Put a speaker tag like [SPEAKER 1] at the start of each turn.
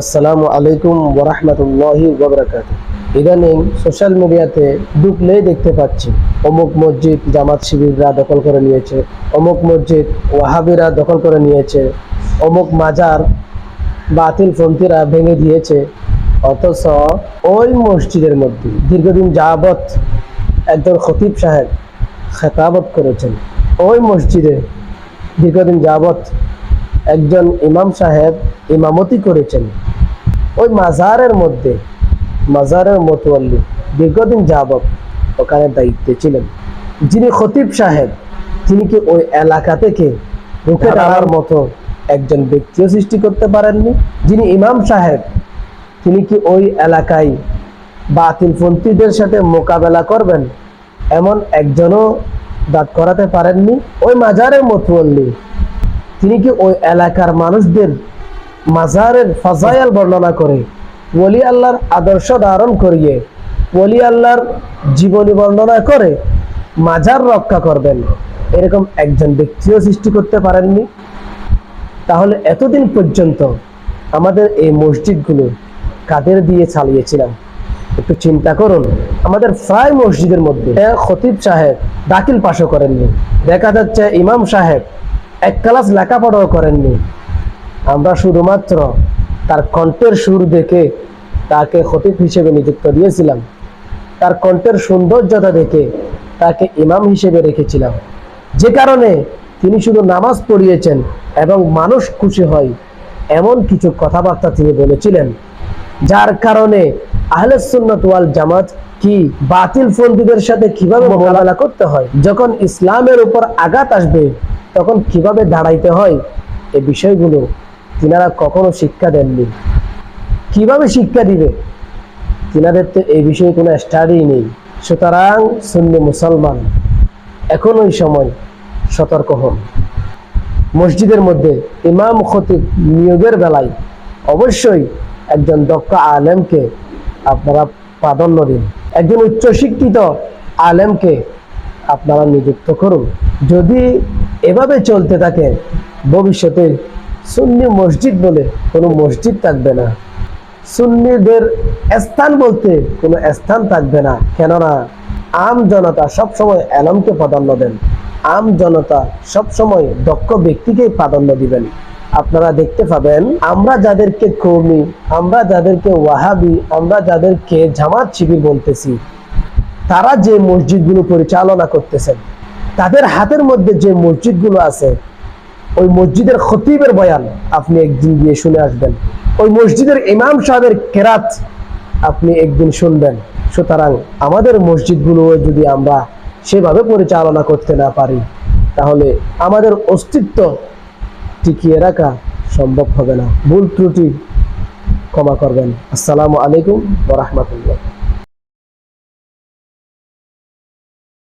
[SPEAKER 1] আসসালামু আলাইকুম ওরহমতুল্লাহি ওবরাকাত ইদানিং সোশ্যাল মিডিয়াতে ঢুকলেই দেখতে পাচ্ছি। অমুক মসজিদ জামাত শিবিররা দখল করে নিয়েছে, অমুক মসজিদ ওয়াহাবিরা দখল করে নিয়েছে, অমুক মাজার বাতিল ফন্তিরা ভেঙে দিয়েছে। অথচ ওই মসজিদের মধ্যে দীর্ঘদিন যাবৎ একজন খতিব সাহেব খেতাবত করেছেন। ওই মসজিদে দীর্ঘদিন যাবৎ একজন ইমাম সাহেব ইমামতি করেছেন। ওই মাজারের মধ্যে মাজারের মতোয়াল্লি দীর্ঘদিন যাবৎ ওখানে দায়িত্বে ছিলেন। যিনি খতিব সাহেব তিনি কি ওই এলাকা থেকে রুখে দাঁড়ার মতো একজন ব্যক্তিও সৃষ্টি করতে পারেননি? যিনি ইমাম সাহেব তিনি কি ওই এলাকায় বাতিলপন্থীদের সাথে মোকাবেলা করবেন? এমন একজনও দাঁত করাতে পারেননি? ওই মাজারের মতোয়াল্লি তিনি কি ওই এলাকার মানুষদের মাজারের ফাজায়াল বর্ণনা করে? ওলি আল্লাহর আদর্শ ধারণ করিয়ে ওলি আল্লাহর জীবনী বর্ণনা করে মাজার রক্ষা করবেন। এরকম একজন ব্যক্তিও সৃষ্টি করতে পারেননি। তাহলে এতদিন পর্যন্ত আমাদের এই মসজিদগুলো কাদের দিয়ে চালিয়েছিলাম? একটু চিন্তা করুন। আমাদের প্রায় মসজিদের মধ্যে খতিব সাহেব দাখিল পাশও করেননি। দেখা যাচ্ছে ইমাম সাহেব এক ক্লাস লেখাপড়াও করেননি। আমরা শুধুমাত্র তার কণ্ঠের সুর দেখে তাকে খতিব হিসেবে নিযুক্ত দিয়েছিলাম। তার কণ্ঠের সৌন্দর্যতা দেখে তাকে ইমাম হিসেবে রেখেছিলাম। যে কারণে তিনি শুধু নামাজ পড়িয়েছেন এবং মানুষ খুশি হয় এমন কিছু কথাবার্তা তিনি বলেছিলেন। যার কারণে আহলে জামাত কি বাতিল ফন্দিদের সাথে কীভাবে মোকাবেলা করতে হয়? যখন ইসলামের উপর আঘাত আসবে তখন কীভাবে দাঁড়াইতে হয় এই বিষয়গুলো তিনারা কখনো শিক্ষা দেননি। কীভাবে শিক্ষা দিবে? তিনাদের তো এই বিষয়ে কোনো স্টাডি নেই। সুতরাং সুন্নি মুসলমান, এখন ওই সময় সতর্ক হন। মসজিদের মধ্যে ইমাম খতিব নিয়োগের বেলায় অবশ্যই একজন দক্ষ আলেমকে আপনারা প্রাধান্য দিন। একজন উচ্চশিক্ষিত আলেমকে আপনারা নিযুক্ত করুন। যদি এভাবে চলতে থাকে। ভবিষ্যতে সুন্নি মসজিদ বলে কোনো মসজিদ থাকবে না। সুন্নিদের স্থান বলতে কোনো স্থান থাকবে না। কেননা আম জনতা সবসময় আলমকে প্রাধান্য দেন। আম জনতা সবসময় দক্ষ ব্যক্তিকেই প্রাধান্য দিবেন। আপনারা দেখতে পাবেন, আমরা যাদেরকে কর্মী আমরা যাদেরকে ওয়াহাবি, আমরা যাদেরকে জামাত শিবির বলতেছি, তারা যে মসজিদগুলো পরিচালনা করতেছেন তাদের হাতের মধ্যে যে মসজিদগুলো আছে, ওই মসজিদের খতিবের বয়ান আপনি একদিন গিয়ে শুনে আসবেন। ওই মসজিদের ইমাম সাহেবের কেরাত আপনি একদিন শুনবেন। সুতরাং আমাদের মসজিদগুলো যদি আমরা সেভাবে পরিচালনা করতে না পারি, তাহলে আমাদের অস্তিত্ব টিকিয়ে রাখা সম্ভব হবে না। ভুল ত্রুটি ক্ষমা করবেন। আসসালামু আলাইকুম ওরহমতুল্লাহ